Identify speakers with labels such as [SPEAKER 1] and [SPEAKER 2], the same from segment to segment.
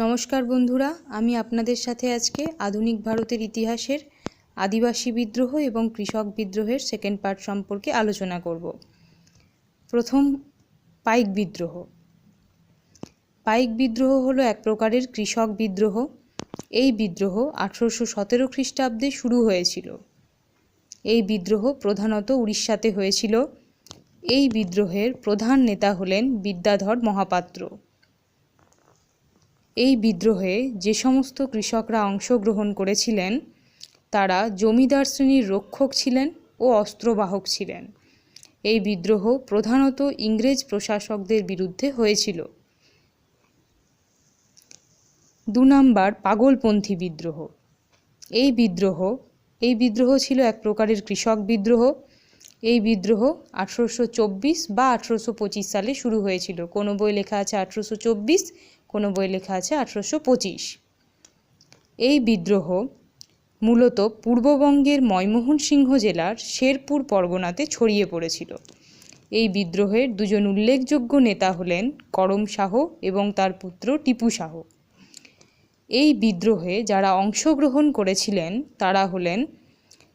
[SPEAKER 1] নমস্কার বন্ধুরা, আমি আপনাদের সাথে আজকে আধুনিক ভারতের ইতিহাসের আদিবাসী বিদ্রোহ এবং কৃষক বিদ্রোহের সেকেন্ড পার্ট সম্পর্কে আলোচনা করব। প্রথম, পাইক বিদ্রোহ। পাইক বিদ্রোহ হলো এক প্রকারের কৃষক বিদ্রোহ। এই বিদ্রোহ আঠেরোশো সতেরো খ্রিস্টাব্দে শুরু হয়েছিল। এই বিদ্রোহ প্রধানত উড়িষ্যাতে হয়েছিল। এই বিদ্রোহের প্রধান নেতা হলেন বিদ্যাধর মহাপাত্র। এই বিদ্রোহে যে সমস্ত কৃষকরা অংশগ্রহণ করেছিলেন, তারা জমিদার শ্রেণির রক্ষক ছিলেন ও অস্ত্রবাহক ছিলেন। এই বিদ্রোহ প্রধানত ইংরেজ প্রশাসকদের বিরুদ্ধে হয়েছিল। দু নাম্বার পাগলপন্থী বিদ্রোহ। এই বিদ্রোহ এই বিদ্রোহ ছিল এক প্রকারের কৃষক বিদ্রোহ। এই বিদ্রোহ আঠেরোশো চব্বিশ বা আঠেরোশো পঁচিশ সালে শুরু হয়েছিল। কোনো বই লেখা আছে আঠেরোশো চব্বিশ? কোনো বই লেখা আছে আঠেরোশো পঁচিশ। এই বিদ্রোহ মূলত পূর্ববঙ্গের ময়মোহন সিংহ জেলার শেরপুর পরগনাতে ছড়িয়ে পড়েছিল। এই বিদ্রোহের দুজন উল্লেখযোগ্য নেতা হলেন করম শাহ এবং তার পুত্র টিপু শাহ এই বিদ্রোহে যারা অংশগ্রহণ করেছিলেন তারা হলেন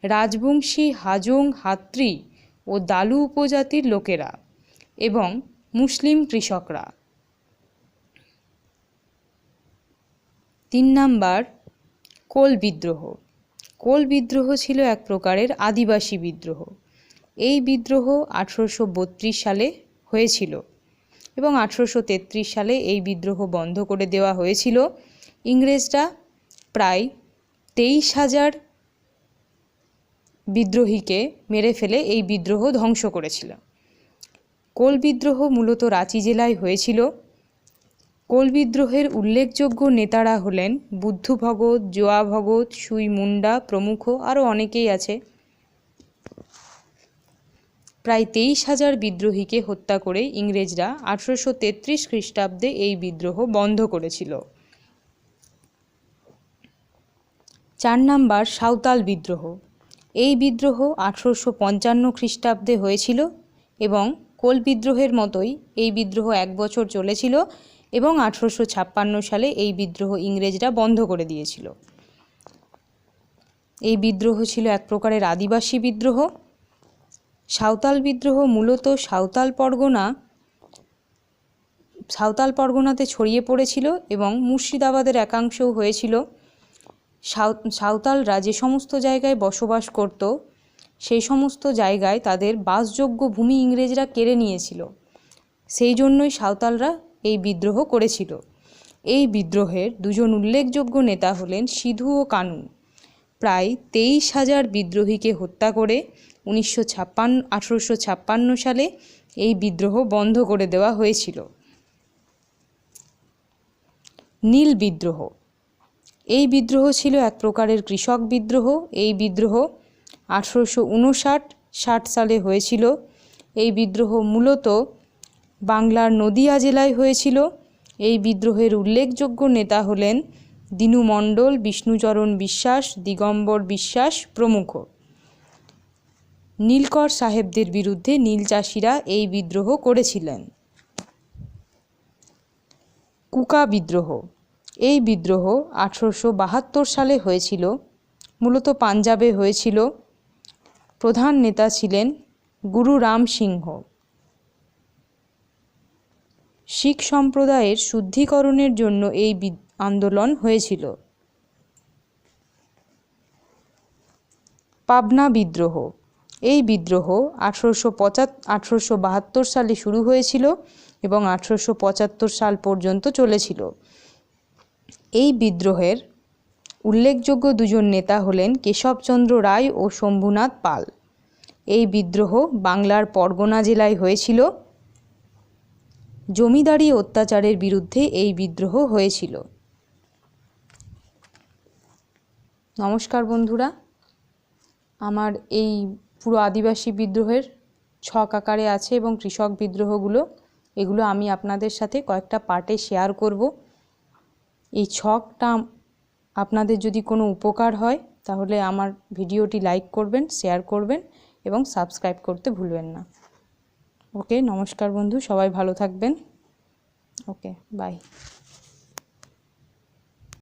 [SPEAKER 1] রাজবংশী হাজং হাত্রি ও দালু উপজাতির লোকেরা এবং মুসলিম কৃষকরা। তিন নাম্বার, কোল বিদ্রোহ। কোল বিদ্রোহ ছিল এক প্রকারের আদিবাসী বিদ্রোহ। এই বিদ্রোহ আঠেরোশো বত্রিশ সালে হয়েছিল এবং আঠেরোশো তেত্রিশ সালে এই বিদ্রোহ বন্ধ করে দেওয়া হয়েছিল। ইংরেজরা প্রায় তেইশ হাজার বিদ্রোহীকে মেরে ফেলে এই বিদ্রোহ ধ্বংস করেছিল। কোল বিদ্রোহ মূলত রাঁচি জেলায় হয়েছিল। কোল বিদ্রোহের উল্লেখযোগ্য নেতারা হলেন বুদ্ধ ভগত জোয়া ভগত সুই মুন্ডা, প্রমুখ আরও অনেকেই আছে। প্রায় তেইশ হাজার বিদ্রোহীকে হত্যা করে ইংরেজরা আঠেরোশো তেত্রিশ খ্রিস্টাব্দে এই বিদ্রোহ বন্ধ করেছিল। চার নাম্বার সাঁওতাল বিদ্রোহ। এই বিদ্রোহ আঠেরোশো পঞ্চান্ন খ্রিস্টাব্দে হয়েছিল এবং কোল বিদ্রোহের মতোই এই বিদ্রোহ এক বছর চলেছিল। এবং আঠেরোশো ছাপ্পান্ন সালে এই বিদ্রোহ ইংরেজরা বন্ধ করে দিয়েছিল। এই বিদ্রোহ ছিল এক প্রকারের আদিবাসী বিদ্রোহ। সাঁওতাল বিদ্রোহ মূলত সাঁওতাল পরগনা, সাঁওতাল পরগনাতে ছড়িয়ে পড়েছিল এবং মুর্শিদাবাদের একাংশও হয়েছিল। সাঁওতালরা যে সমস্ত জায়গায় বসবাস করত। সেই সমস্ত জায়গায় তাদের বাসযোগ্য ভূমি ইংরেজরা কেড়ে নিয়েছিল। সেই জন্যই সাঁওতালরা এই বিদ্রোহ করেছিল। এই বিদ্রোহের দুজন উল্লেখযোগ্য নেতা হলেন সিধু ও কানু। প্রায় তেইশ হাজার বিদ্রোহীকে হত্যা করে উনিশশো ছাপ্পান্ন, আঠেরোশো ছাপ্পান্ন সালে এই বিদ্রোহ বন্ধ করে দেওয়া হয়েছিল। নীল বিদ্রোহ। এই বিদ্রোহ ছিল এক প্রকারের কৃষক বিদ্রোহ। এই বিদ্রোহ আঠেরোশো উনষাট, ষাট সালে হয়েছিল। এই বিদ্রোহ মূলত বাংলার নদিয়া জেলায় হয়েছিল। এই বিদ্রোহের উল্লেখযোগ্য নেতা হলেন দিনু মণ্ডল, বিষ্ণুচরণ বিশ্বাস, দিগম্বর বিশ্বাস প্রমুখ। নীলকর সাহেবদের বিরুদ্ধে নীল চাষিরা এই বিদ্রোহ করেছিলেন। কুকা বিদ্রোহ। এই বিদ্রোহ আঠেরোশো বাহাত্তর সালে হয়েছিল। মূলত পাঞ্জাবে হয়েছিল। প্রধান নেতা ছিলেন গুরু রাম সিংহ। শিখ সম্প্রদায়ের শুদ্ধিকরণের জন্য এই আন্দোলন হয়েছিল। পাবনা বিদ্রোহ। এই বিদ্রোহ আঠেরোশো পঁচা আঠেরোশো বাহাত্তর সালে শুরু হয়েছিল এবং আঠেরোশো পঁচাত্তর সাল পর্যন্ত চলেছিল। এই বিদ্রোহের উল্লেখযোগ্য দুজন নেতা হলেন কেশবচন্দ্র রায় ও শম্ভুনাথ পাল। এই বিদ্রোহ বাংলার পরগনা জেলায় হয়েছিল। জমিদারি অত্যাচারের বিরুদ্ধে এই বিদ্রোহ হয়েছিল। নমস্কার বন্ধুরা, আমার এই পুরো আদিবাসী বিদ্রোহের ছক আকারে আছে এবং কৃষক বিদ্রোহগুলো, এগুলো আমি আপনাদের সাথে কয়েকটা পার্টে শেয়ার করব। এই ছকটা আপনাদের যদি কোনো উপকার হয়, তাহলে আমার ভিডিওটি লাইক করবেন, শেয়ার করবেন এবং সাবস্ক্রাইব করতে ভুলবেন না। ওকে নমস্কার বন্ধু সবাই ভালো থাকবেন। Okay bye